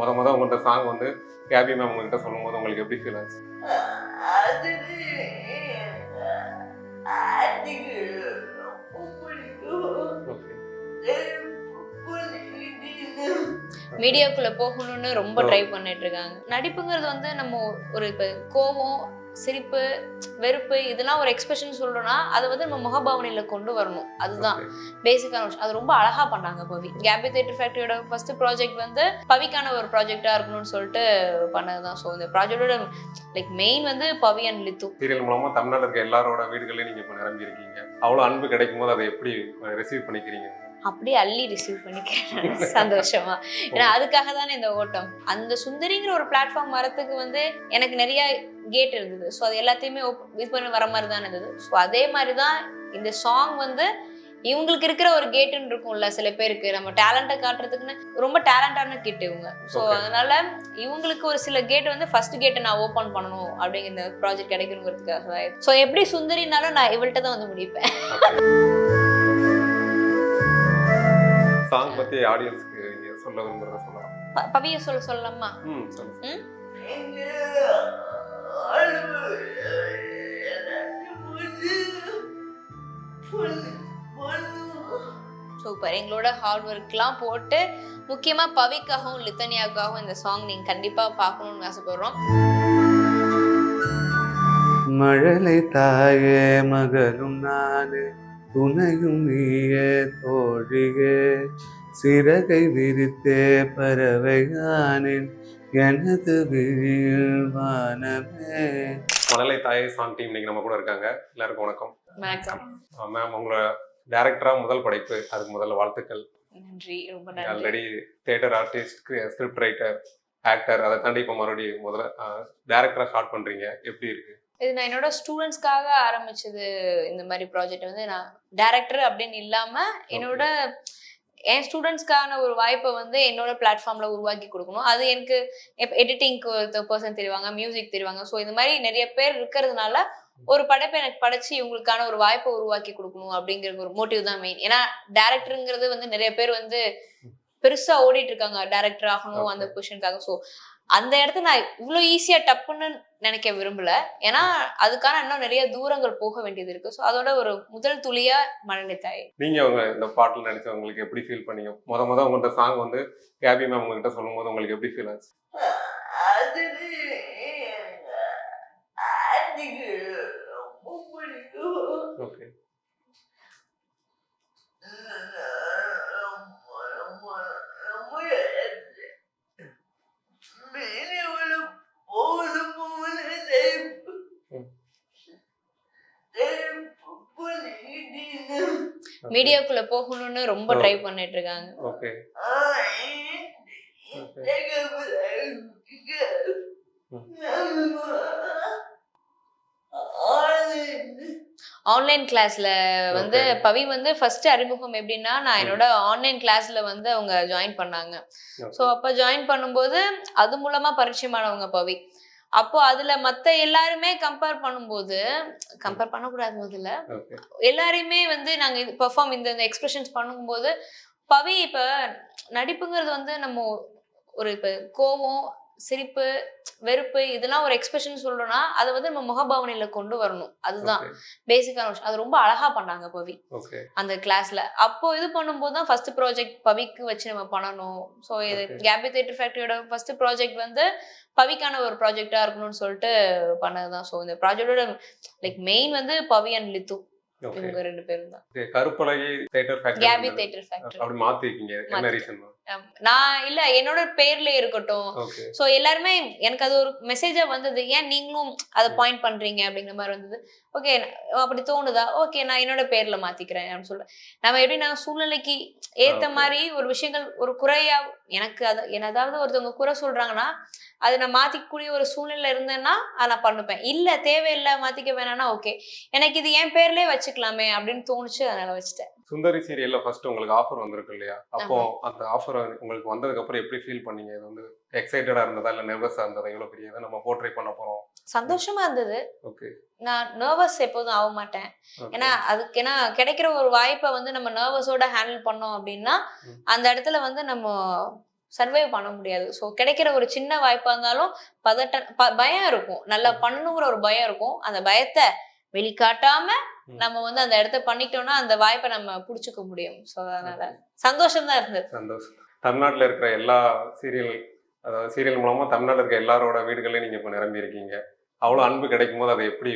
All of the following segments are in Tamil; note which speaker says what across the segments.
Speaker 1: முத முத உங்கள்கிட்ட சாங் வந்து கேபி மேம் உங்கள்கிட்ட சொல்லும் போது உங்களுக்கு எப்படி ஃபீல் ஆச்சு?
Speaker 2: மீடியாக்குள்ள போகணும்னு ரொம்ப ட்ரை பண்ணிட்டு இருக்காங்க. நடிப்புங்கிறது வந்து நம்ம ஒரு இப்போ கோவம் சிரிப்பு வெறுப்பு இதெல்லாம் ஒரு எக்ஸ்பிரஷன் சொல்றோம்னா அதை வந்து நம்ம முகபாவனையில கொண்டு வரணும். அதுதான். பேசிக்கான விஷயம். அது ரொம்ப அழகா பண்ணாங்க பவி. கேபி தேட்டர் ஃபேக்டரியோட ஃபர்ஸ்ட் ப்ராஜெக்ட் வந்து பவிக்கான ஒரு ப்ராஜெக்டா இருக்கணும்னு சொல்லிட்டு பண்ணதுதான். ஸோ இந்த ப்ராஜெக்டோட லைக் மெயின் வந்து பவி அண்ட் லித்து.
Speaker 1: சீரியல் மூலமா தமிழ்நாடு இருக்க எல்லாரோட வீடுகளையும் நீங்க இப்போ நிரம்பி இருக்கீங்க அவ்வளோ அன்பு கிடைக்கும் போது அதை எப்படி ரிசீவ் பண்ணிக்கிறீங்க?
Speaker 2: அப்படியே அள்ளி ரிசீவ் பண்ணிக்கிறேன். சந்தோஷமா. ஏன்னா அதுக்காக தானே இந்த ஓட்டம். அந்த சுந்தரிங்கிற ஒரு பிளாட்ஃபார்ம் வரத்துக்கு வந்து எனக்கு நிறைய கேட் இருந்தது. ஸோ அது எல்லாத்தையுமே இது பண்ணி வர மாதிரி தான் இருந்தது. ஸோ அதே மாதிரி தான் இந்த சாங் வந்து இவங்களுக்கு இருக்கிற ஒரு கேட்டுன்னு இருக்கும்ல சில பேருக்கு. நம்ம டேலண்ட்டை காட்டுறதுக்குன்னு ரொம்ப டேலண்டான கிட் இவங்க. ஸோ. அதனால இவங்களுக்கு ஒரு சில கேட் வந்து ஃபர்ஸ்ட் கேட்டை நான் ஓப்பன் பண்ணணும் அப்படிங்கிற ப்ராஜெக்ட் கிடைக்கணுங்கிறதுக்காக ஸோ எப்படி சுந்தரினாலும் நான் இவள்கிட்ட தான் வந்து முடிப்பேன்.
Speaker 1: சாங் பத்தி ஆடியன்ஸ்க்கு நீங்க சொல்ல விரும்புறத சொல்லலாம்.
Speaker 2: பவிய சொல்ல சொல்லலாமா?
Speaker 1: ம்
Speaker 2: சூப்பர் எங்களோட ஹார்ட் ஒர்க்லாம் போட்டு முக்கியமா பவிக்காகவும் லித்தனியாவுக்காகவும் இந்த சாங் நீங்க கண்டிப்பா பார்க்கணும்னு ஆசைப்படுறோம்.
Speaker 3: மழலை தாயே மகளும் நானே. துணையும் நீயே தோழியே. சிறகை விரித்தே பறவையானேன். எனது வானமே.
Speaker 1: மணலை தாயை சாங் டீம் இன்னைக்கு நம்ம கூட இருக்காங்க. எல்லாருக்கும் வணக்கம்.
Speaker 2: வணக்கம்.
Speaker 1: மேம் உங்களோட டேரக்டரா முதல் படைப்பு அதுக்கு முதல்ல வாழ்த்துக்கள்.
Speaker 2: நன்றி ரொம்ப நன்றி.
Speaker 1: Already theatre artist script writer actor அதை தாண்டி இப்போ மறுபடியும் முதல்ல டேரக்டரா ஸ்டார்ட் பண்றீங்க. எப்படி இருக்கு?
Speaker 2: இது நான் என்னோட ஸ்டூடெண்ட்ஸ்க்காக ஆரம்பிச்சது இந்த மாதிரி ப்ராஜெக்ட் வந்து நான் டைரக்டர் அப்படின்னு இல்லாம என்னோட என் ஸ்டூடெண்ட்ஸ்க்கான ஒரு வாய்ப்பை வந்து என்னோட பிளாட்ஃபார்ம்ல உருவாக்கி கொடுக்கணும். அது எனக்கு எடிட்டிங்க்கு ஒரு பர்சன் தெரிவாங்க மியூசிக் தெரிவாங்க. ஸோ இந்த மாதிரி நிறைய பேர் இருக்கிறதுனால ஒரு படைப்பை எனக்கு படைச்சு இவங்களுக்கான ஒரு வாய்ப்பை உருவாக்கி கொடுக்கணும் அப்படிங்கிற ஒரு மோட்டிவ் தான் மெயின் ஏன்னா டேரக்டருங்கிறது வந்து நிறைய பேர் வந்து பெருசா ஓடிட்டு இருக்காங்க. டேரக்டர் ஆகணும் அந்த பொசிஷனுக்காக ஸோ அந்த இடத்த நான் இவ்வளோ ஈஸியா டப்புன்னு நினைக்க விரும்பல. ஏன்னா அதுக்கான இன்னும் நிறைய தூரங்கள் போக வேண்டியது இருக்கு. ஸோ அதோட ஒரு முதல் துளியா மழலை தாய்
Speaker 1: நீங்க உங்க இந்த பாட்டில் நடிச்ச உங்களுக்கு எப்படி ஃபீல் பண்ணீங்க? முத முத உங்கள்கிட்ட சாங் வந்து கேபி மேம் உங்ககிட்ட சொல்லும் போது உங்களுக்கு எப்படி ஃபீல் ஆச்சு?
Speaker 4: அது
Speaker 2: மீடியாக்குள்ள போகணும்னு ரொம்ப ட்ரை பண்ணிட்டு இருக்காங்க
Speaker 1: ஓகே
Speaker 2: ஆன்லைன் கிளாஸ்ல வந்து பவி வந்து ஃபர்ஸ்ட் அறிமுகம் எப்படின்னா நான் என்னோட ஆன்லைன் கிளாஸ்ல வந்து அவங்க ஜாயின் பண்ணாங்க. ஸோ அப்போ ஜாயின் பண்ணும்போது அது மூலமா பரிச்சயமானவங்க பவி. அப்போ அதுல மத்த எல்லாருமே கம்பேர் பண்ணும்போது கம்பேர் பண்ணக்கூடாது முதல்ல. எல்லாரையுமே வந்து நாங்க இது பெர்ஃபார்ம் இந்த எக்ஸ்பிரஷன்ஸ் பண்ணும்போது பவி இப்ப நடிப்புங்கிறது வந்து நம்ம ஒரு இப்ப கோவம் சிரிப்பு வெறுப்பு இதெல்லாம் ஒரு எக்ஸ்பிரஷன் சொல்றோம்னா அதை வந்து நம்ம முகபாவனையில கொண்டு வரணும். அதுதான். பேசிக்கான விஷயம். அது ரொம்ப அழகா பண்ணாங்க பவி. அந்த கிளாஸ்ல அப்போ இது பண்ணும்போது தான் ஃபர்ஸ்ட் ப்ராஜெக்ட் பவிக்கு வச்சு நம்ம பண்ணணும். ஸோ இது. கேபி தேட்டர் ஃபேக்டரியோட ஃபர்ஸ்ட் ப்ராஜெக்ட் வந்து பவிக்கான ஒரு ப்ராஜெக்டா இருக்கணும்னு சொல்லிட்டு பண்ணதுதான் ஸோ இந்த ப்ராஜெக்டோட லைக் மெயின் வந்து பவி அண்ட் லித்து. இவங்க ரெண்டு பேரும் தான்.
Speaker 1: Karuppalagai theatre
Speaker 2: KB
Speaker 1: factory
Speaker 2: theatre factory
Speaker 1: அப்படி மாத்திருக்கீங்க. என்ன. ரீசன்
Speaker 2: நான் இல்ல என்னோட பேர்ல இருக்கட்டும். ஸோ எல்லாருமே எனக்கு அது ஒரு மெசேஜா வந்தது. ஏன் நீங்களும் அதை பாயிண்ட் பண்றீங்க அப்படிங்கிற மாதிரி வந்தது. ஓகே அப்படி தோணுதா? ஓகே நான் என்னோட பேர்ல மாத்திக்கிறேன் அப்படின்னு சொல்றேன் நம்ம எப்படி நான் சூழ்நிலைக்கு ஏத்த. மாதிரி ஒரு விஷயங்கள் ஒரு குறையா எனக்கு அது அதாவது ஒருத்தவங்க குறை சொல்றாங்கன்னா அதை நான் மாத்திக்கக்கூடிய ஒரு சூழ்நிலை இருந்தேன்னா அதை நான் பண்ணுப்பேன். இல்ல தேவையில்லை மாத்திக்க வேணாம்னா ஓகே எனக்கு இது என் பேர்லயே வச்சுக்கலாமே அப்படின்னு தோணுச்சு அதனால வச்சுட்டேன்.
Speaker 1: சுந்தரி சீரியல்ல ஃபர்ஸ்ட் உங்களுக்கு ஆஃபர் வந்திருக்கு இல்லையா? அப்போ அந்த ஆஃபர் உங்களுக்கு வந்ததுக்கு அப்புறம் எப்படி ஃபீல் பண்ணீங்க? இது வந்து எக்ஸைட்டடா இருந்ததா? இல்ல நர்வஸா இருந்ததா? இவ்வளவு பெரிய இதை நம்ம போர்ட்ரே பண்ண போறோம்.
Speaker 2: சந்தோஷமா இருந்தது.
Speaker 1: ஓகே
Speaker 2: நான் நர்வஸ் எப்போதும் ஆக மாட்டேன். ஏன்னா அதுக்கு ஏன்னா கிடைக்கிற ஒரு வாய்ப்பை வந்து நம்ம நர்வஸோட ஹேண்டில் பண்ணோம் அப்படின்னா. அந்த இடத்துல வந்து நம்ம சர்வைவ் பண்ண முடியாது. ஸோ கிடைக்கிற ஒரு சின்ன வாய்ப்பா இருந்தாலும் பதட்ட பயம் இருக்கும். நல்லா பண்ணணுங்கிற ஒரு பயம் இருக்கும். அந்த பயத்தை வெளிக்காட்டாம. நம்ம வந்து அந்த இடத்த பண்ணிட்டோம்னா அந்த வாய்ப்பை நம்ம புடிச்சுக்க முடியும். ஸோ அதனால சந்தோஷம் தான் இருந்தது.
Speaker 1: சந்தோஷம். தமிழ்நாட்டில் இருக்கிற எல்லா சீரியல் அதாவது சீரியல் மூலமா தமிழ்நாட்டில் இருக்க எல்லாரோட வீடுகளையும் நீங்க இப்போ நிரம்பி இருக்கீங்க. அவ்வளோ அன்பு கிடைக்கும் போது அதை எப்படி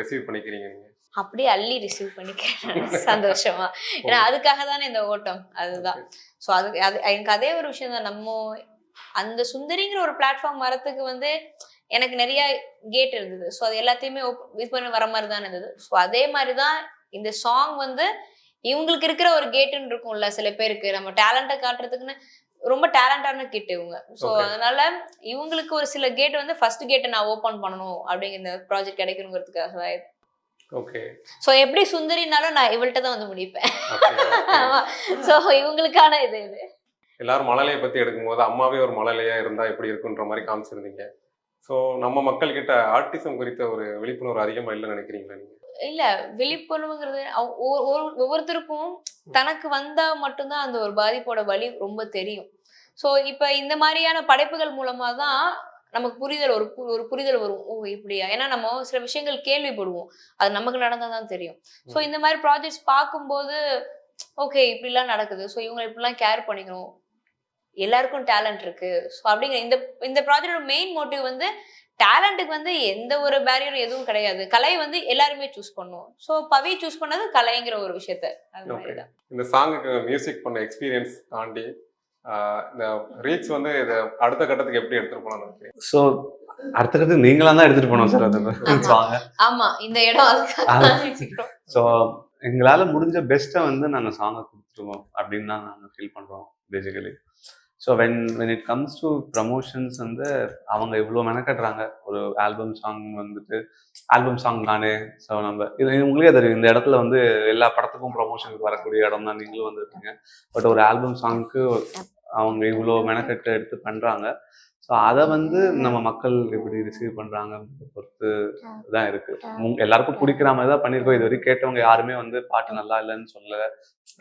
Speaker 1: ரிசீவ் பண்ணிக்கிறீங்க நீங்க?
Speaker 2: அப்படியே அள்ளி ரிசீவ் பண்ணிக்கிறேன். சந்தோஷமா. ஏன்னா அதுக்காக தானே இந்த ஓட்டம். அதுதான். ஸோ அது அது எனக்கு அதே ஒரு விஷயம் தான். நம்ம அந்த சுந்தரிங்கிற ஒரு பிளாட்ஃபார்ம் வரத்துக்கு வந்து எனக்கு நிறைய கேட் இருந்தது. ஸோ அது எல்லாத்தையுமே இது பண்ணி வர மாதிரி தான் இருந்தது. ஸோ அதே மாதிரி தான் இந்த சாங் வந்து இவங்களுக்கு இருக்கிற ஒரு கேட்டுன்னு இருக்கும்ல சில பேருக்கு. நம்ம டேலண்ட்டை காட்டுறதுக்குன்னு ரொம்ப டேலண்டான கிட் இவங்க. ஸோ. அதனால இவங்களுக்கு ஒரு சில கேட் வந்து ஃபர்ஸ்ட் கேட்டை நான் ஓப்பன் பண்ணணும் அப்படிங்கிற ப்ராஜெக்ட் கிடைக்கணுங்கிறதுக்காக தான் இது
Speaker 1: ஓகே
Speaker 2: ஸோ எப்படி சுந்தரினாலும் நான் இவள்கிட்ட தான் வந்து முடிப்பேன். ஸோ இவங்களுக்கான இது இது.
Speaker 1: எல்லாரும் மழலையை பத்தி எடுக்கும்போது அம்மாவே ஒரு மழலையா இருந்தா எப்படி இருக்குன்ற மாதிரி காமிச்சிருந்தீங்க. ஸோ நம்ம மக்கள் கிட்ட ஆர்டிசம் குறித்த ஒரு விழிப்புணர்வு அதிகமா இல்லைன்னு நினைக்கிறீங்களா நீங்க?
Speaker 2: இல்ல விழிப்புணர்வுங்கிறது ஒவ்வொருத்தருக்கும் தனக்கு வந்தா மட்டும்தான் அந்த ஒரு பாதிப்போட வலி ரொம்ப தெரியும். ஸோ இப்ப இந்த மாதிரியான படைப்புகள் மூலமா தான் நமக்கு புரிதல் ஒரு ஒரு புரிதல் வரும். ஓ இப்படியா? ஏன்னா நம்ம சில விஷயங்கள் கேள்விப்படுவோம். அது நமக்கு நடந்தாதான் தெரியும். ஸோ இந்த மாதிரி ப்ராஜெக்ட்ஸ் பார்க்கும்போது ஓகே இப்படிலாம் நடக்குது. ஸோ இவங்க இப்படிலாம் கேர் பண்ணிக்கணும். எல்லாருக்கும் டேலண்ட் இருக்கு. ஸோ அப்படிங்கிற இந்த இந்த ப்ராஜெக்டோட மெயின் மோட்டிவ் வந்து டேலண்ட்டுக்கு வந்து எந்த ஒரு பேரியரும் எதுவும் கிடையாது. கலை வந்து எல்லாருமே சூஸ் பண்ணுவோம். ஸோ பவி சூஸ் பண்ணது கலைங்கிற ஒரு விஷயத்த.
Speaker 1: இந்த சாங்குக்கு மியூசிக் பண்ண எக்ஸ்பீரியன்ஸ் தாண்டி இந்த ரீச் வந்து இதை அடுத்த கட்டத்துக்கு எப்படி எடுத்துட்டு நினைக்கிறீங்க?
Speaker 3: ஸோ அடுத்தது நீங்களா தான் எடுத்துட்டு போனோம் சார் அதை வாங்க
Speaker 2: ஆமா. இந்த இடம்.
Speaker 3: ஸோ எங்களால முடிஞ்ச பெஸ்ட்டை வந்து நாங்கள் சாங்கை கொடுத்துருவோம் அப்படின்னு தான் நாங்கள் ஃபீல் பண்ணுறோம் basically so when when it comes to promotions வந்து அவங்க இவ்வளோ மெனக்கட்டுறாங்க. ஒரு ஆல்பம் சாங் வந்துட்டு ஆல்பம் சாங் தானே ஸோ நம்ம இது உங்களுக்கே தெரியும். இந்த இடத்துல வந்து எல்லா படத்துக்கும் ப்ரமோஷனுக்கு வரக்கூடிய இடம் தான் நீங்களும் வந்துருக்கீங்க. பட் ஒரு ஆல்பம் சாங்க்கு அவங்க இவ்வளோ மெனக்கட்டு எடுத்து பண்ணுறாங்க ஸோ அதை வந்து நம்ம மக்கள் எப்படி ரிசீவ் பண்ணுறாங்க பொறுத்து தான் இருக்கு. எல்லாருக்கும் பிடிக்கிற மாதிரி தான் பண்ணியிருக்கோம். இது வரைக்கும் கேட்டவங்க யாருமே வந்து பாட்டு நல்லா இல்லைன்னு சொல்லல.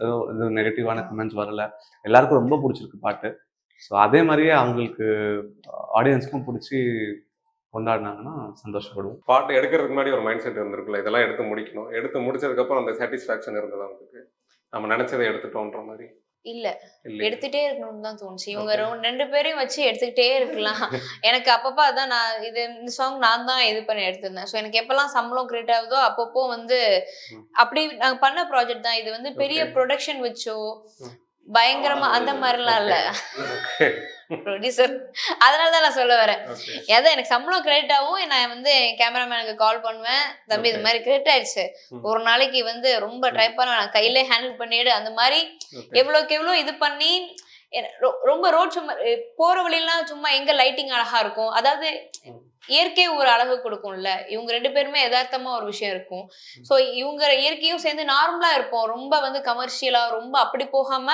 Speaker 3: ஏதோ இது நெகட்டிவான கமெண்ட்ஸ் வரல. எல்லாருக்கும் ரொம்ப பிடிச்சிருக்கு பாட்டு. ஸோ அதே மாதிரியே அவங்களுக்கு ஆடியன்ஸ்க்கும் பிடிச்சி கொண்டாடினாங்கன்னா சந்தோஷப்படுவோம்.
Speaker 1: பாட்டு எடுக்கிறதுக்கு முன்னாடி ஒரு மைண்ட் செட் இருந்திருக்குல்ல இதெல்லாம் எடுத்து முடிக்கணும். எடுத்து முடிச்சதுக்கு அப்புறம் அந்த சாட்டிஸ்ஃபேக்ஷன் இருந்தது அவங்களுக்கு நம்ம நினைச்சதை எடுத்துட்டோன்ற மாதிரி.
Speaker 2: இல்ல. எடுத்துட்டே இருக்கணும்னு தான் தோணுச்சு. இவங்க. ரெண்டு- பேரையும் வச்சு எடுத்துக்கிட்டே இருக்கலாம். எனக்கு அப்பப்போ அதான் நான் இது இந்த சாங் நான் தான் இது பண்ணி எடுத்திருந்தேன். ஸோ எனக்கு எப்பெல்லாம் சம்பளம் கிரியேட் ஆகுதோ அப்பப்போ வந்து. அப்படி நாங்க பண்ண ப்ராஜெக்ட் தான். இது வந்து பெரிய. ப்ரொடக்ஷன் வச்சோ. பயங்கரமா அந்த மாதிரிலாம் இல்ல. ப்ரொடியூசர் அதனால தான் நான் சொல்ல வரேன். ஏதோ எனக்கு சம்பளம் கிரெடிட் ஆகும் நான் வந்து கேமராமேனுக்கு கால் பண்ணுவேன். தம்பி இது. மாதிரி கிரெடிட் ஆயிடுச்சு. ஒரு நாளைக்கு வந்து ரொம்ப ட்ரை பண்ண நான் கையிலே ஹேண்டில் பண்ணிடு அந்த மாதிரி எவ்வளோக்கு எவ்வளோ இது பண்ணி ரொம்ப ரோட் சும்மா போற வழியெல்லாம் சும்மா எங்க லைட்டிங் அழகா இருக்கும். அதாவது. இயற்கை ஒரு அழகு கொடுக்கும்ல. இவங்க ரெண்டு பேருமே யதார்த்தமா ஒரு விஷயம் இருக்கும். ஸோ இவங்க இயற்கையும் சேர்ந்து நார்மலா இருப்போம். ரொம்ப வந்து கமர்ஷியலா ரொம்ப அப்படி போகாம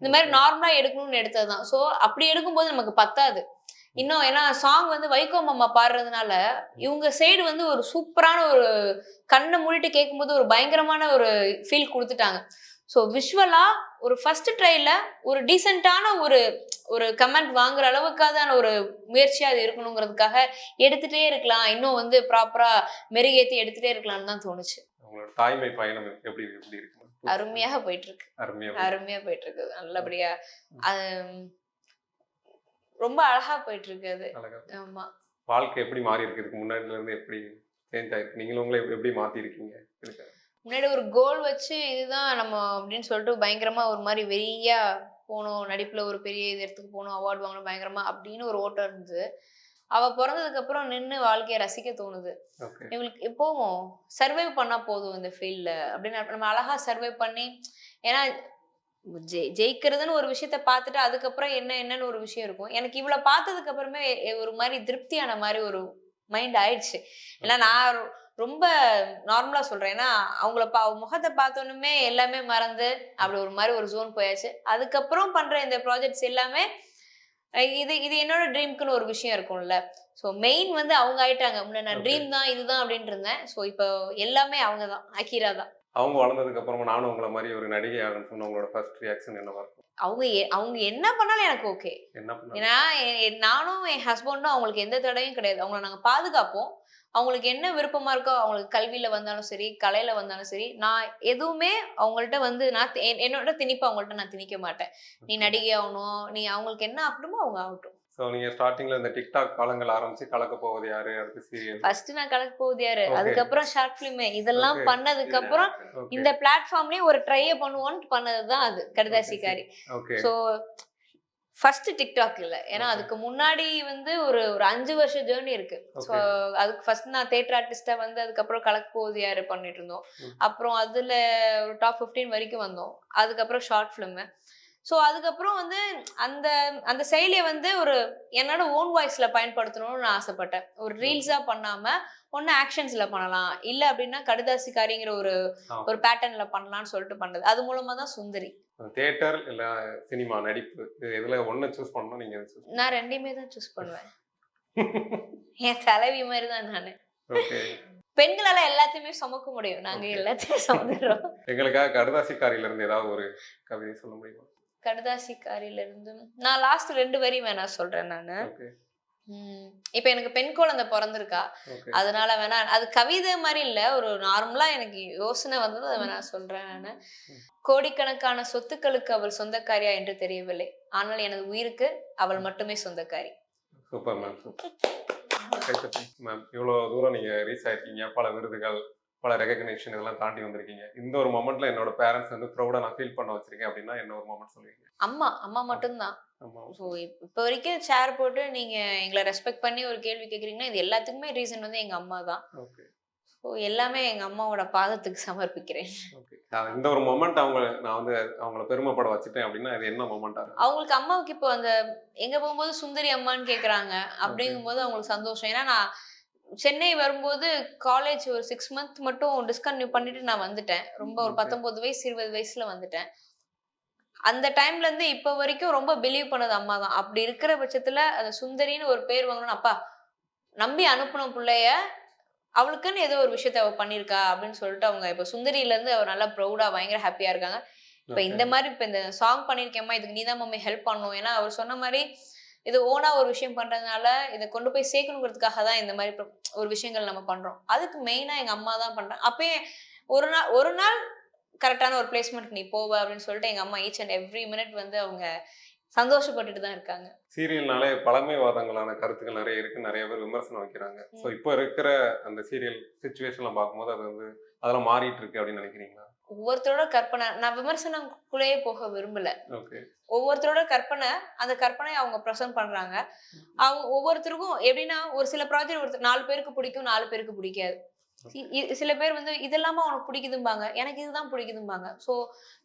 Speaker 2: இந்த மாதிரி நார்மலா எடுக்கணும்னு எடுத்ததுதான். ஸோ அப்படி எடுக்கும்போது நமக்கு பத்தாது. இன்னும் ஏன்னா சாங் வந்து வைகோ மாமா பாடுறதுனால இவங்க சைடு வந்து ஒரு சூப்பரான ஒரு கண்ணை மூடிட்டு கேட்கும்போது ஒரு பயங்கரமான ஒரு ஃபீல் கொடுத்துட்டாங்க. ஸோ விஷுவலா ஒரு ஃபர்ஸ்ட் ட்ரைல ஒரு டீசெண்டான ஒரு ஒரு கமெண்ட் வாங்குற அளவுக்கான ஒரு முயற்சியா அது இருக்கணுங்கிறதுக்காக எடுத்துட்டே இருக்கலாம். இன்னும் வந்து ப்ராப்பரா மெருகேத்தி எடுத்துட்டே இருக்கலாம்னு தான் தோணுச்சு.
Speaker 1: உங்களோட தாய்மை பயணம் எப்படி எப்படி இருக்கு?
Speaker 2: அருமையாக போயிட்டு இருக்கு
Speaker 1: அருமையா
Speaker 2: அருமையா போயிட்டு இருக்கு நல்லபடியா ரொம்ப அழகா போயிட்டு இருக்கு. அது ஆமா.
Speaker 1: வாழ்க்கை எப்படி மாறி இருக்கு? இதுக்கு முன்னாடில இருந்து எப்படி சேஞ்ச் ஆயிருக்கு? நீங்களும் உங்களை எப்படி மாத்தி இருக்கீங்க
Speaker 2: முன்னாடி ஒரு கோல் வச்சு இதுதான் நம்ம அப்படின்னு சொல்லிட்டு பயங்கரமா ஒரு மாதிரி வெறியா போகணும் நடிப்புல ஒரு பெரிய இது இடத்துக்கு போகணும் அவார்டு வாங்கணும் பயங்கரமா அப்படின்னு ஒரு ஓட்டம் இருந்தது. அவ பிறந்ததுக்கு அப்புறம் நின்று வாழ்க்கையை ரசிக்க தோணுது.
Speaker 1: ஓகே
Speaker 2: இவங்களுக்கு இப்போவும் சர்வைவ் பண்ணா போதும் இந்த ஃபீல்ட்ல அப்படின்னு நம்ம அழகா சர்வை பண்ணி ஏன்னா ஜெய் ஜெயிக்கிறதுன்னு ஒரு விஷயத்த பார்த்துட்டு அதுக்கப்புறம் என்ன என்னன்னு ஒரு விஷயம் இருக்கும். எனக்கு இவ்வளவு பார்த்ததுக்கு அப்புறமே ஒரு மாதிரி திருப்தியான மாதிரி ஒரு மைண்ட் ஆயிடுச்சு. ஏன்னா நான் ரொம்ப நார்மலா சொல்றேன். ஏன்னா அவங்கள பா முகத்தை பார்த்தோன்னுமே எல்லாமே மறந்து அப்படி ஒரு மாதிரி ஒரு ஜோன் போயாச்சு. அதுக்கப்புறம் பண்ற இந்த ப்ராஜெக்ட்ஸ் எல்லாமே இது இது என்னோட ட்ரீம்க்குன்னு ஒரு விஷயம் இருக்கும்ல. ஸோ மெயின் வந்து அவங்க ஆயிட்டாங்க. முன்ன நான். ட்ரீம் தான் இதுதான் அப்படின்ட்டு இருந்தேன். ஸோ இப்போ எல்லாமே அவங்க தான் அக்கீரா தான்.
Speaker 1: அவங்க வளர்ந்ததுக்கு அப்புறமா நானும் உங்களை மாதிரி ஒரு நடிகை ஆகணும்னு சொன்ன உங்களோட ஃபர்ஸ்ட் ரியாக்ஷன் என்னவா இருக்கும்?
Speaker 2: அவங்க அவங்க என்ன பண்ணாலும் எனக்கு ஓகே ஏன்னா நானும் என் ஹஸ்பண்டும் அவங்களுக்கு எந்த தடையும் கிடையாது. அவங்கள நாங்க பாதுகாப்போம். அவங்களுக்கு என்ன விருப்பமா இருக்கோ அவங்களுக்கு கல்வியில வந்தாலும் சரி கலையில வந்தாலும் சரி நான் எதுவுமே அவங்கள்ட்ட வந்து நான் என்னோட திணிப்பு அவங்கள்ட்ட நான் திணிக்க மாட்டேன். நீ நடிகை ஆகணும் நீ அவங்களுக்கு என்ன ஆகணுமோ அவங்க ஆகட்டும்.
Speaker 1: ஸோ நீங்க ஸ்டார்டிங்ல இந்த டிக்டாக் காலங்கள் ஆரம்பிச்சு கலக்க போவது யாரு? அடுத்து சீரியல்
Speaker 2: ஃபர்ஸ்ட் நான் கலக்க போகுது யாரு. அதுக்கப்புறம் ஷார்ட் பிலிம் இதெல்லாம். பண்ணதுக்கு அப்புறம் இந்த பிளாட்ஃபார்ம்லயே ஒரு ட்ரைய பண்ணுவோம்னு பண்ணதுதான் அது Kaduthasikkari.
Speaker 1: Okay
Speaker 2: so first TikTok இல்ல. ஏன்னா. அதுக்கு முன்னாடி வந்து ஒரு ஒரு அஞ்சு வருஷம் ஜேர்னி இருக்கு. ஸோ அதுக்கு ஃபர்ஸ்ட் நான் தேட்டர் ஆர்டிஸ்டா வந்து அதுக்கப்புறம் கலக்கு போகுது யாரு பண்ணிட்டு இருந்தோம். அப்புறம் அதுல ஒரு டாப் 15 வரைக்கும் வந்தோம். அதுக்கப்புறம் ஷார்ட் ஃபிலிம் ஸோ அதுக்கப்புறம் வந்து அந்த அந்த செயலியை வந்து ஒரு என்னோட ஓன் வாய்ஸ்ல பயன்படுத்தணும்னு நான் ஆசைப்பட்டேன். ஒரு ரீல்ஸா பண்ணாம ஒன்னு ஆக்ஷன்ஸ்ல பண்ணலாம். இல்ல அப்படின்னா கடுதாசிக்காரிங்கிற ஒரு. ஒரு பேட்டர்ன்ல பண்ணலாம்னு சொல்லிட்டு பண்ணது. அது மூலமா தான் சுந்தரி.
Speaker 1: தியேட்டர் இல்ல சினிமா நடிப்பு இது எதுல ஒண்ணு சூஸ் பண்ணணும் நீங்க
Speaker 2: நான் ரெண்டையுமே தான் சூஸ் பண்ணுவேன். என் தலைவி மாதிரி தான் நானு. பெண்களால எல்லாத்தையுமே சுமக்க முடியும். நாங்க. எல்லாத்தையும் சுமந்துடுறோம்.
Speaker 1: எங்களுக்காக கடுதாசிக்காரியில இருந்து ஏதாவது ஒரு கவிதை சொல்ல முடியுமா?
Speaker 2: கடுதாசிக்காரியில இருந்து நான் லாஸ்ட் ரெண்டு வரி வேணா சொல்றேன் நானு. இப்ப எனக்கு பெண் குழந்தை பிறந்திருக்கா. அதனால வேணா அது கவிதை மாதிரி இல்ல ஒரு நார்மலா எனக்கு யோசனை வந்தது அதை வேணா சொல்றேன் நானு. கோடிக்கணக்கான சொத்துக்களுக்கு அவள் சொந்தக்காரியா என்று தெரியவில்லை. ஆனால் எனது உயிருக்கு அவள் மட்டுமே சொந்தக்காரி.
Speaker 1: சூப்பர் மேம் மேம் இவ்வளோ தூரம் நீங்க ரீச் ஆயிருக்கீங்க. பல விருதுகள் பல ரெகக்னேஷன் இதெல்லாம் தாண்டி வந்திருக்கீங்க. இந்த ஒரு மொமெண்ட்ல என்னோட பேரண்ட்ஸ் வந்து ப்ரௌடா நான் ஃபீல் பண்ண வச்சிருக்கேன் அப்படின்னா என்ன ஒரு மொமெண்ட் சொல்லுவீங்க?
Speaker 2: அம்மா அம்மா மட்டும்தான். ஸோ இப்போ வரைக்கும் சேர் போட்டு நீங்க எங்களை ரெஸ்பெக்ட் பண்ணி ஒரு கேள்வி கேட்குறீங்கன்னா இது எல்லாத்துக்குமே ரீசன் வந்து எங்க அம்மா தான். ஸோ எல்லாமே எங்க அம்மாவோட பாதத்துக்கு சமர்ப்பிக்கிறேன்.
Speaker 1: ஓகே. இந்த ஒரு மொமெண்ட் அவங்க நான் வந்து அவங்கள பெருமைப்பட வச்சுட்டேன் அப்படின்னா இது என்ன மொமெண்டா இருக்கும்?
Speaker 2: அவங்களுக்கு அம்மாவுக்கு இப்போ அந்த எங்க போகும்போது சுந்தரி அம்மான்னு கேக்குறாங்க அப்படிங்கும்போது அவங்களுக்கு சந்தோஷம். ஏன்னா நான் சென்னை வரும்போது காலேஜ் ஒரு சிக்ஸ் மந்த் மட்டும் டிஸ்கன்டினியூ பண்ணிட்டு நான் வந்துட்டேன். ரொம்ப ஒரு. பத்தொன்பது வயசு இருபது வயசுல வந்துட்டேன். அந்த டைம்ல இருந்து இப்ப வரைக்கும் ரொம்ப பிலீவ் பண்ணது அம்மா தான். அப்படி இருக்கிற பட்சத்துல அந்த சுந்தரின்னு ஒரு பேர் வாங்கணும் அப்பா நம்பி அனுப்புன பிள்ளைய அவளுக்குன்னு ஏதோ ஒரு விஷயத்த அவ பண்ணியிருக்கா அப்படின்னு சொல்லிட்டு அவங்க இப்ப சுந்தரியில இருந்து அவர் நல்லா ப்ரௌடா பயங்கர ஹாப்பியா இருக்காங்க. இப்ப இந்த மாதிரி இப்ப இந்த சாங் பண்ணிருக்கேம்மா இதுக்கு நீதான் மம்மி ஹெல்ப் பண்ணணும். ஏன்னா அவர் சொன்ன மாதிரி இது ஓனா ஒரு விஷயம் பண்றதுனால இதை கொண்டு போய் சேர்க்கணுங்கிறதுக்காக தான் இந்த மாதிரி ஒரு விஷயங்கள் நம்ம பண்றோம். அதுக்கு மெயினா எங்க அம்மா தான் பண்றாங்க. அப்பயே ஒரு நாள் ஒரு நாள் கரெக்டான ஒரு பிளேஸ்மெண்ட் நீ போவ அப்படின்னு சொல்லிட்டு எங்க அம்மா ஈச் அண்ட் எவ்ரி மினிட் வந்து அவங்க சந்தோஷப்பட்டுட்டு தான் இருக்காங்க.
Speaker 1: சீரியல்னாலே பழமைவாதங்களான கருத்துக்கள் நிறைய இருக்கு. நிறைய பேர் விமர்சனம் வைக்கிறாங்க. ஸோ இப்போ இருக்கிற அந்த சீரியல் சுச்சுவேஷன்ல பார்க்கும்போது அது வந்து அதெல்லாம் மாறிட்டு இருக்கு அப்படின்னு நினைக்கிறீங்களா?
Speaker 2: ஒவ்வொருத்தரோட கற்பனை நான் விமர்சனக்குள்ளேயே போக விரும்பல. ஒவ்வொருத்தரோட கற்பனை அந்த கற்பனையை அவங்க ப்ரெசென்ட் பண்றாங்க. அவங்க ஒவ்வொருத்தருக்கும் எப்படின்னா ஒரு சில ப்ராஜெக்ட் ஒருத்தர் நாலு பேருக்கு பிடிக்கும் நாலு பேருக்கு பிடிக்காது. சில பேர் வந்து இதெல்லாமா உனக்கு பிடிக்குதும்பாங்க. எனக்கு இதுதான் பிடிக்குதும்பாங்க. ஸோ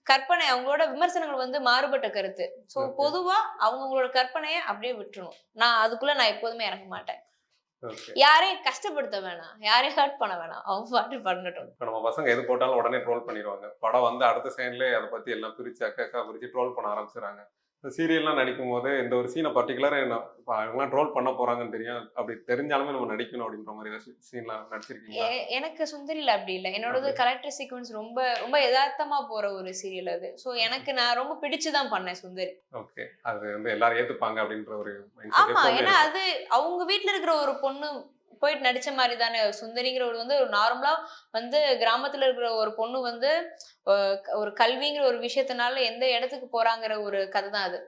Speaker 2: கற்பனை அவங்களோட விமர்சனங்கள் வந்து மாறுபட்ட கருத்து. So
Speaker 1: Okay.
Speaker 2: பொதுவா அவங்கவுங்களோட கற்பனையை அப்படியே விட்டுறணும். நான் அதுக்குள்ள நான் எப்போதுமே இறங்க மாட்டேன். யாரையும் கஷ்டப்படுத்த வேணாம். யாரையும் ஹர்ட் பண்ண வேணாம். அவங்க பாட்டு பண்ணட்டும்
Speaker 1: இப்போ நம்ம பசங்க எது போட்டாலும் உடனே ட்ரோல் பண்ணிடுவாங்க. படம் வந்து அடுத்த சைன்லேயே அதை பத்தி எல்லாம் பிரிச்சு அக்கா பிரிச்சு ட்ரோல் பண்ண ஆரம்பிச்சிடுறாங்க. சீரியல்லாம் நடிக்கும் போது இந்த ஒரு சீனை பர்டிகுலராக என்ன அவங்களாம் ட்ரோல் பண்ண போறாங்கன்னு தெரியும் அப்படி தெரிஞ்சாலுமே நம்ம நடிக்கணும் அப்படின்ற மாதிரி சீன்லாம் நடிச்சிருக்கீங்களா?
Speaker 2: எ- எனக்கு சுந்தரில அப்படி இல்லை. என்னோடது. கலெக்டர் சீக்வன்ஸ் ரொம்ப ரொம்ப யதார்த்தமா போற ஒரு சீரியல் அது. ஸோ எனக்கு நான் ரொம்ப பிடிச்சுதான் பண்ணேன் சுந்தரி.
Speaker 1: ஓகே. அது வந்து எல்லாரும் ஏத்துப்பாங்க அப்படின்ற ஒரு mindset
Speaker 2: ஆமா.
Speaker 1: எப்பவுமே
Speaker 2: ஏன்னா. அது அவங்க வீட்ல இருக்கிற ஒரு பொண்ணு போயிட்டு நடிச்ச மாதிரி தானே சுந்தரிங்கிறவர் வந்து ஒரு நார்மலா வந்து கிராமத்துல இருக்கிற ஒரு பொண்ணு வந்து ஒரு கல்விங்கிற ஒரு விஷயத்தினால எந்த இடத்துக்கு போறாங்கிற ஒரு கதை தான் அது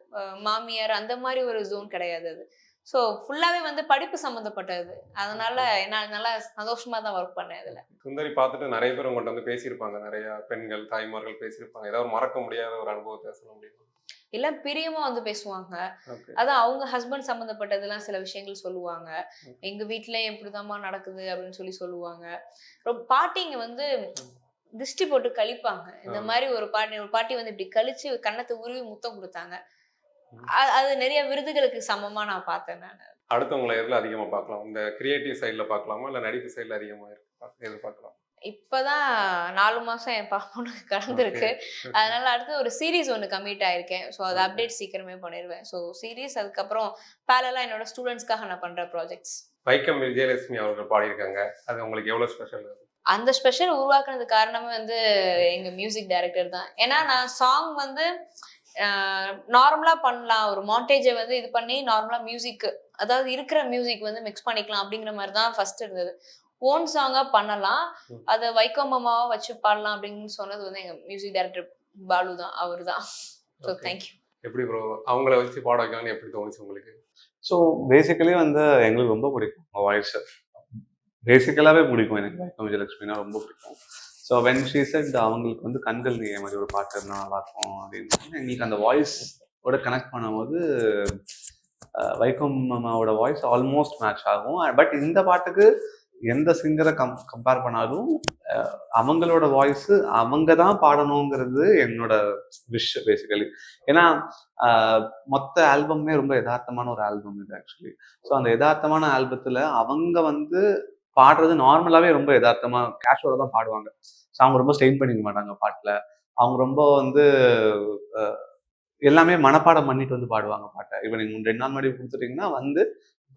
Speaker 2: மாமியார் அந்த மாதிரி ஒரு ஜோன் கிடையாது அது. ஸோ ஃபுல்லாவே வந்து படிப்பு சம்மந்தப்பட்டது அதனால நான் நல்லா சந்தோஷமா தான் ஒர்க் பண்ணேன் அதுல
Speaker 1: சுந்தரி பார்த்துட்டு நிறைய பேர் உங்கள்கிட்ட வந்து பேசியிருப்பாங்க. நிறைய பெண்கள் தாய்மார்கள் பேசியிருப்பாங்க. ஏதாவது ஒரு மறக்க முடியாத ஒரு அனுபவத்தை சொல்ல முடியுமா?
Speaker 2: எல்லாம் பிரியமா வந்து பேசுவாங்க. அதான் அவங்க ஹஸ்பண்ட் சம்மந்தப்பட்டதெல்லாம் சில விஷயங்கள் சொல்லுவாங்க. எங்க வீட்லயும் இப்படிதாம்மா நடக்குது அப்படின்னு சொல்லி சொல்லுவாங்க. ரொம்ப பாட்டிங்க வந்து திருஷ்டி போட்டு கழிப்பாங்க. இந்த. மாதிரி ஒரு பாட்டி ஒரு பாட்டி வந்து இப்படி கழிச்சு கன்னத்தை உருவி முத்தம் கொடுத்தாங்க. அது நிறைய விருதுகளுக்கு சமமா நான் பார்த்தேன் நான்.
Speaker 1: அடுத்தவங்களை எதுல அதிகமா பார்க்கலாம்? இந்த கிரியேட்டிவ் சைடுல பார்க்கலாமா? இல்ல நடிப்பு சைடுல அதிகமா இருக்கு எது பார்க்கலாம்
Speaker 2: இப்பதான் நாலு மாசம் என் பாப்பனுக்கு கடந்திருக்கு
Speaker 1: Okay.
Speaker 2: அதனால அடுத்து ஒரு சீரிஸ் ஒன்று கமிட் ஆயிருக்கேன். ஸோ அது. அப்டேட் சீக்கிரமே பண்ணிடுவேன். ஸோ சீரிஸ் அதுக்கப்புறம் பேரலா என்னோட ஸ்டூடெண்ட்ஸ்க்காக நான் பண்ற ப்ராஜெக்ட்ஸ்
Speaker 1: வைக்கம் விஜயலட்சுமி அவர்கள் பாடியிருக்காங்க. அது உங்களுக்கு எவ்வளவு ஸ்பெஷல்
Speaker 2: அந்த ஸ்பெஷல் உருவாக்குனது காரணமே வந்து எங்க மியூசிக் டைரக்டர் தான். ஏன்னா நான் சாங் வந்து நார்மலா பண்ணலாம். ஒரு மாண்டேஜை வந்து இது பண்ணி நார்மலா மியூசிக் அதாவது இருக்கிற மியூசிக் வந்து மிக்ஸ் பண்ணிக்கலாம் அப்படிங்கிற மாதிரி தான் ஃபர்ஸ்ட் இருந்தது. ஓன் சாங்கா பண்ணலாம். அதை வைக்கோ மாமாவா வச்சு பாடலாம் அப்படின்னு சொன்னது வந்து எங்க மியூசிக் டைரக்டர் பாலு தான் அவர் தான். ஸோ. தேங்க்யூ
Speaker 1: எப்படி ப்ரோ அவங்கள வச்சு பாட வைக்கலாம்னு எப்படி தோணுச்சு உங்களுக்கு?
Speaker 3: ஸோ பேசிக்கலி வந்து எங்களுக்கு ரொம்ப பிடிக்கும் அவங்க வாய்ஸ் பேசிக்கலாகவே பிடிக்கும் எனக்கு வைக்கம் விஜயலட்சுமினா ரொம்ப பிடிக்கும். ஸோ வென் ஷீ செட் அவங்களுக்கு வந்து கண்கள் நீ மாதிரி ஒரு பாட்டு இருந்தால் நல்லா இருக்கும் அப்படின்னு எங்களுக்கு அந்த வாய்ஸ் ஓட கனெக்ட் பண்ணும்போது வைக்கம் மாமாவோட வாய்ஸ் ஆல்மோஸ்ட் மேட்ச் ஆகும். பட் இந்த பாட்டுக்கு எந்த சிங்கரை கம் கம்பேர் பண்ணாலும் அவங்களோட வாய்ஸ் அவங்க தான் பாடணுங்கிறது என்னோட விஷ் பேசிக்கலி ஏன்னா மொத்த ஆல்பமே ரொம்ப யதார்த்தமான ஒரு ஆல்பம் இது ஆக்சுவலி ஸோ அந்த யதார்த்தமான ஆல்பத்தில் அவங்க வந்து பாடுறது நார்மலாகவே ரொம்ப யதார்த்தமாக கேஷுவலாக தான் பாடுவாங்க. ஸோ அவங்க ரொம்ப ஸ்டெயின் பண்ணிக்க மாட்டாங்க பாட்டில். அவங்க ரொம்ப வந்து எல்லாமே மனப்பாடம் பண்ணிட்டு வந்து பாடுவாங்க பாட்டை. இப்போ நீங்கள் ரெண்டு நாள் முன்னாடி கொடுத்துட்டீங்கன்னா வந்து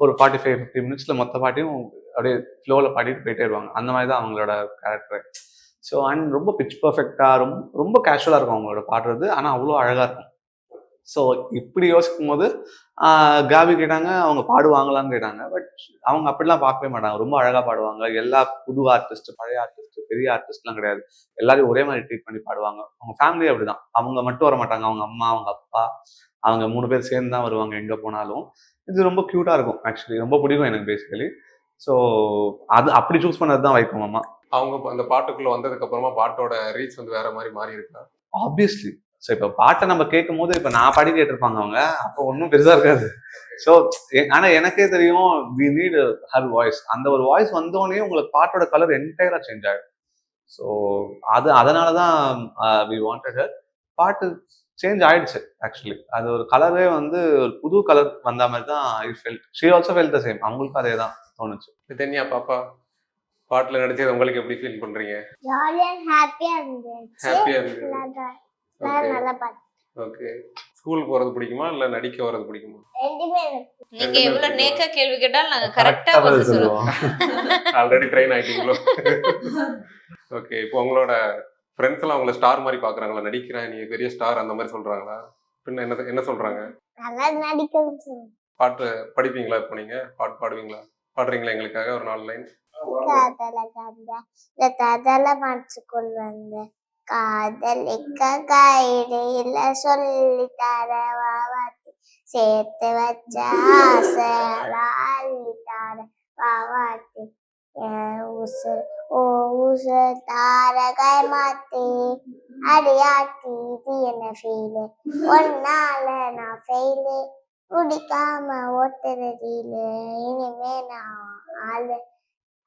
Speaker 3: ஒரு ஃபார்ட்டி ஃபைவ் ஃபிஃப்டி மினிட்ஸில் மொத்த பாட்டையும் அப்படியே ஃப்ளோவில் பாடிட்டு போயிட்டே இருவாங்க அந்த மாதிரி தான் அவங்களோட கேரக்டர் ஸோ அண்ட் ரொம்ப பிச் பர்ஃபெக்டாக ரொம்ப ரொம்ப கேஷுவலாக இருக்கும் அவங்களோட பாடுறது. ஆனால் அவ்வளோ அழகாக இருக்கும். ஸோ இப்படி யோசிக்கும் போது காபி காவி கேட்டாங்க அவங்க பாடுவாங்களான்னு கேட்டாங்க. பட் அவங்க அப்படிலாம் பார்க்கவே மாட்டாங்க. ரொம்ப அழகாக பாடுவாங்க. எல்லா புது ஆர்டிஸ்ட் பழைய ஆர்டிஸ்ட் பெரிய ஆர்டிஸ்ட்லாம் கிடையாது. எல்லாரையும் ஒரே மாதிரி ட்ரீட் பண்ணி பாடுவாங்க. அவங்க ஃபேமிலி அப்படிதான். அவங்க மட்டும் வர மாட்டாங்க. அவங்க அம்மா அவங்க அப்பா அவங்க மூணு பேர் சேர்ந்து தான் வருவாங்க எங்கே போனாலும். இது ரொம்ப க்யூட்டாக இருக்கும் ஆக்சுவலி ரொம்ப பிடிக்கும் எனக்கு பேசிக்கலி ஸோ அது அப்படி சூஸ் பண்ணது தான் வைக்கும் அம்மா
Speaker 1: அவங்க அந்த பாட்டுக்குள்ள வந்ததுக்கு அப்புறமா பாட்டோட ரீச் வந்து வேற மாதிரி மாறி இருக்கா?
Speaker 3: ஆப்வியஸ்லி ஸோ இப்போ பாட்டை நம்ம கேட்கும் போது இப்போ நான் பாடி கேட்டிருப்பாங்க அவங்க அப்போ ஒன்றும் பெருசாக இருக்காது. ஸோ ஆனால் எனக்கே தெரியும் வி நீட் ஹர் வாய்ஸ் அந்த ஒரு வாய்ஸ் வந்தோடனே உங்களுக்கு பாட்டோட கலர் என்டையராக சேஞ்ச் ஆகிடும் ஸோ அது அதனால தான் வி வாண்டட் பாட்டு சேஞ்ச் ஆயிடுச்சு ஆக்சுவலி அது ஒரு கலரே வந்து ஒரு புது கலர் வந்த மாதிரி தான் I felt she also felt the same அவங்களுக்கும் அதே தான் தோணுச்சு.
Speaker 1: தென்னியா பாப்பா பாட்டுல நடிச்சது உங்களுக்கு எப்படி ஃபீல் பண்றீங்க?
Speaker 4: ஜாலியா ஹாப்பியா இருந்துச்சு.
Speaker 1: ஹாப்பியா ஓகே ஸ்கூல் போறது பிடிக்குமா இல்ல நடிக்க வர்றது பிடிக்குமா?
Speaker 2: நீங்க எவ்வளவு நேக்கா கேள்வி கேட்டாலும் நாங்க கரெக்டா பதில் சொல்லுவோம்.
Speaker 1: Already train ஆயிட்டீங்களோ? ஓகே இப்போ உங்களோட ஃப்ரெண்ட்ஸ் எல்லாம் உங்களை ஸ்டார் மாதிரி பாக்குறாங்களா? நடிக்கிறேன் நீ பெரிய ஸ்டார் அந்த மாதிரி சொல்றாங்களா? பின்ன என்ன என்ன சொல்றாங்க?
Speaker 4: நல்லா சொல்லுங்க
Speaker 1: பாட்டு படிப்பீங்களா இப்போ நீங்க? பாட்டு பாடுவீங்களா? பாடுறீங்களா எங்களுக்காக ஒரு நாலு லைன்
Speaker 4: காதல கந்த இந்த காதல மனசுக்குள் வந்து காதலிக்க கையில சொல்லி தர வாவாத்தி சேர்த்து வச்ச ஆசை தர வாவாத்தி உசுர் ஓ உசுர் தாரகை மாத்தி. அடியாட்டி இது என்ன ஃபீலு ஒன்னால நான் ஃபெயிலு குடிக்காம ஓட்டுறதில்ல இனிமே நான் ஆளு.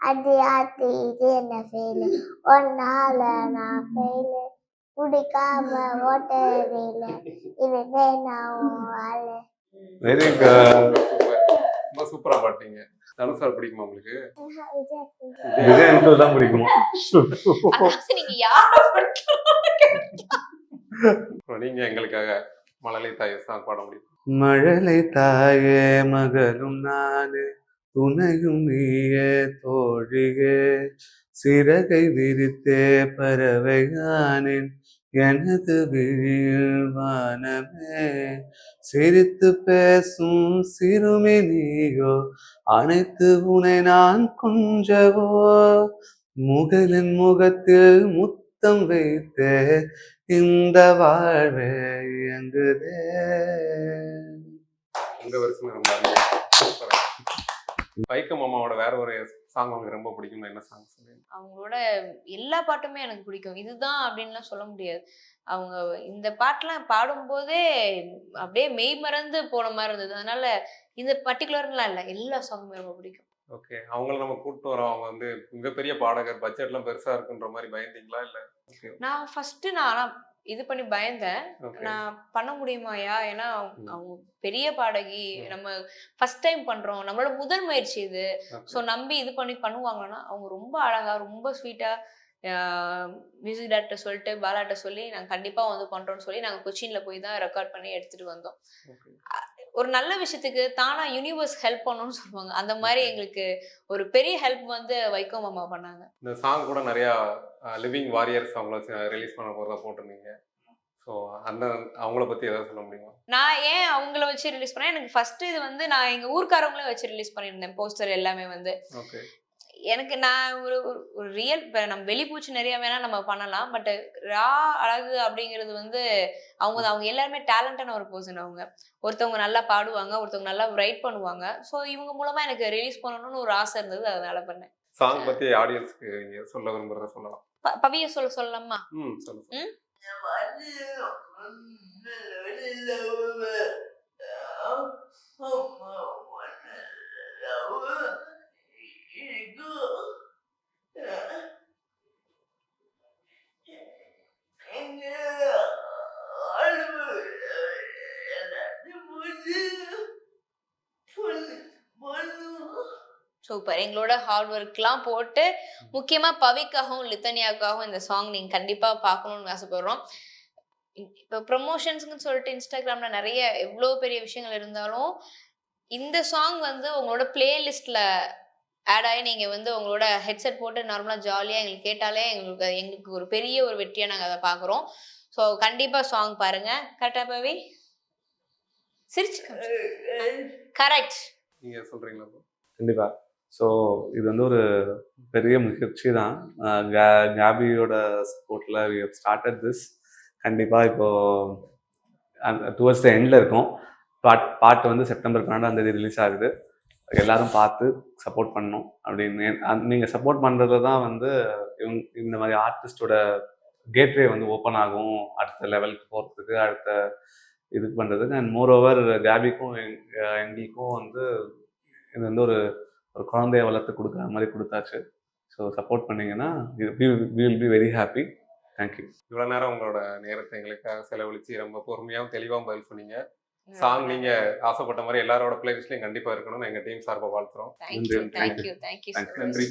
Speaker 4: அடி ஆத்தி இது என்ன ஃபெயிலு ஒன்னால நான் ஃபெயிலு குடிக்காம ஓட்டுறதில்ல இனிமே நான் ஆளு.
Speaker 3: வெரி
Speaker 1: சூப்பர் ரொம்ப சூப்பரா பாட்டீங்க. தனுஷார் பிடிக்குமா உங்களுக்கு?
Speaker 3: விஜய் அங்கிள் தான் பிடிக்குமா.
Speaker 2: நீங்க யார
Speaker 1: அப்புறம் நீங்க எங்களுக்காக மழலை தாய் சாங் பாட முடியும்.
Speaker 3: மழலை தாயே மகளும் நானே துணையும் நீயே தோழியே. சிறகை விரித்தே பறவையானேன் எனது விழியில் வானமே. சிரித்து பேசும் சிறுமி நீயோ அனைத்து உனை நான் குஞ்சவோ. முகலின் முகத்தில் முத்து முத்தம் வைத்தே இந்த வாழ்வே இயங்குதே.
Speaker 1: உங்க வருஷம். வைக்கம் மாமாவோட வேற ஒரு சாங் உங்களுக்கு ரொம்ப பிடிக்கும் என்ன சாங் சொல்லுங்க?
Speaker 2: அவங்களோட எல்லா பாட்டுமே எனக்கு பிடிக்கும். இதுதான் அப்படின்லாம் சொல்ல முடியாது. அவங்க இந்த பாட்டெல்லாம் பாடும்போதே அப்படியே மெய் மறந்து போன மாதிரி இருந்தது. அதனால இந்த பர்டிகுலர்லாம் இல்லை. எல்லா சாங்குமே ரொம்ப பிடிக்கும்.
Speaker 1: ஓகே. அவங்கள நம்ம கூப்பிட்டு வரோம். அவங்க வந்து மிகப்பெரிய பாடகர். பட்ஜெட்லாம் பெருசா இருக்குன்ற மாதிரி பயந்தீங்களா இல்ல?
Speaker 2: நான் ஃபர்ஸ்ட் நான் இது பண்ணி பயந்தேன். நான் பண்ண முடியுமாயா? ஏன்னா. அவங்க பெரிய பாடகி. நம்ம ஃபர்ஸ்ட் டைம் பண்றோம். நம்மளோட முதல் முயற்சி இது. ஸோ நம்பி இது பண்ணி பண்ணுவாங்கன்னா அவங்க ரொம்ப அழகா ரொம்ப ஸ்வீட்டா மியூசிக் டேரக்டர் சொல்லிட்டு பாலாட்ட சொல்லி நாங்கள் கண்டிப்பா வந்து பண்றோம்னு சொல்லி நாங்கள் கொச்சின்ல போய் தான் ரெக்கார்ட் பண்ணி எடுத்துட்டு வந்தோம். ஒரு நல்ல விஷயத்துக்கு தானா யூனிவர்ஸ் ஹெல்ப் பண்ணணும்னு சொல்லுவாங்க. அந்த மாதிரி எங்களுக்கு ஒரு பெரிய ஹெல்ப் வந்து வைகோ மாமா பண்ணாங்க.
Speaker 1: இந்த சாங் கூட நிறையா லிவிங் வாரியர்ஸ் அவங்கள ரிலீஸ் பண்ண போகிறதா போட்டிருந்தீங்க. ஸோ அந்த அவங்கள பற்றி ஏதாவது சொல்ல முடியுமா?
Speaker 2: நான் ஏன் அவங்கள வச்சு ரிலீஸ் பண்ணேன்? எனக்கு ஃபர்ஸ்ட் இது வந்து நான் எங்க ஊர்க்காரங்களே வச்சு ரிலீஸ் பண்ணியிருந்தேன். போஸ்டர் எல்லாமே வந்து. எனக்கு நான் ஒரு ஒரு- ஒரு ரியல் இப்போ நம்ம வெளிப்பூச்சி நிறைய வேணா நம்ம பண்ணலாம். பட் ரா அழகு அப்படிங்கிறது வந்து அவங்க. அவங்க எல்லாருமே டேலண்டான ஒரு பர்சன் அவங்க. ஒருத்தவங்க நல்லா பாடுவாங்க ஒருத்தவங்க நல்லா ரைட் பண்ணுவாங்க. ஸோ இவங்க மூலமா எனக்கு ரிலீஸ் பண்ணணும்னு ஒரு ஆசை இருந்தது. அதனால பண்ணேன்.
Speaker 1: சாங் பற்றி ஆடியன்ஸ்க்கு சொல்ல விரும்புகிறத சொல்லலாம்.
Speaker 2: பவிய சொல்ல சொல்லலாமா?
Speaker 1: ம் சொல்லுங்க
Speaker 2: சூப்பர் எங்களோட ஹார்ட் ஒர்க்லாம் போட்டு முக்கியமாக பவிக்காகவும் லித்தனியாவுக்காகவும் இந்த சாங் நீங்கள் கண்டிப்பாக பார்க்கணும்னு ஆசைப்படுறோம். இப்போ ப்ரொமோஷன்ஸ்னு சொல்லிட்டு இன்ஸ்டாகிராமில் நிறைய எவ்வளோ பெரிய விஷயங்கள் இருந்தாலும் இந்த சாங் வந்து உங்களோட பிளேலிஸ்ட்ல ஆட் ஆகி நீங்கள் வந்து உங்களோட ஹெட்செட் போட்டு நார்மலாக ஜாலியாக எங்களுக்கு கேட்டாலே எங்களுக்கு எங்களுக்கு ஒரு பெரிய ஒரு வெற்றியாக நாங்கள் அதை பார்க்குறோம். ஸோ கண்டிப்பாக சாங் பாருங்கள் கரெக்டாக பவி? சிரிச்சு கரெக்ட்
Speaker 1: நீங்கள் சொல்கிறீங்களா
Speaker 3: கண்டிப்பாக ஸோ இது வந்து ஒரு பெரிய முயற்சி தான். கேபியோட சப்போர்ட்டில் ஸ்டார்டட் திஸ் கண்டிப்பாக இப்போ டுவர்ட்ஸ் த எண்டில் இருக்கும். பாட் பாட்டு வந்து செப்டம்பர் பன்னெண்டாம் தேதி ரிலீஸ் ஆகுது. எல்லாரும் பார்த்து சப்போர்ட் பண்ணணும் அப்படின்னு. நீங்கள் சப்போர்ட் பண்ணுறது தான் வந்து இவங்க இந்த மாதிரி ஆர்டிஸ்டோட கேட்வே வந்து ஓப்பன் ஆகும். அடுத்த லெவலுக்கு போகிறதுக்கு அடுத்த இது பண்ணுறதுக்கு அண்ட் மோர் ஓவர் கேபிக்கும் எங்- எங்களுக்கும் வந்து இது வந்து ஒரு ஒரு குழந்தைய வளர்த்து கொடுக்குற மாதிரி கொடுத்தாச்சு. ஸோ சப்போர்ட் பண்ணீங்கன்னா will be very happy thank you
Speaker 1: இவ்வளோ நேரம் உங்களோட நேரத்தை எங்களுக்காக செலவழித்து ரொம்ப பொறுமையாகவும் தெளிவாகவும் பதில் சொன்னீங்க. சாங் நீங்கள் ஆசைப்பட்ட மாதிரி எல்லாரோட பிளேலிஸ்ட்லையும் கண்டிப்பாக இருக்கணும்னு எங்கள் டீம் சார்பாக வாழ்த்துறோம். நன்றி.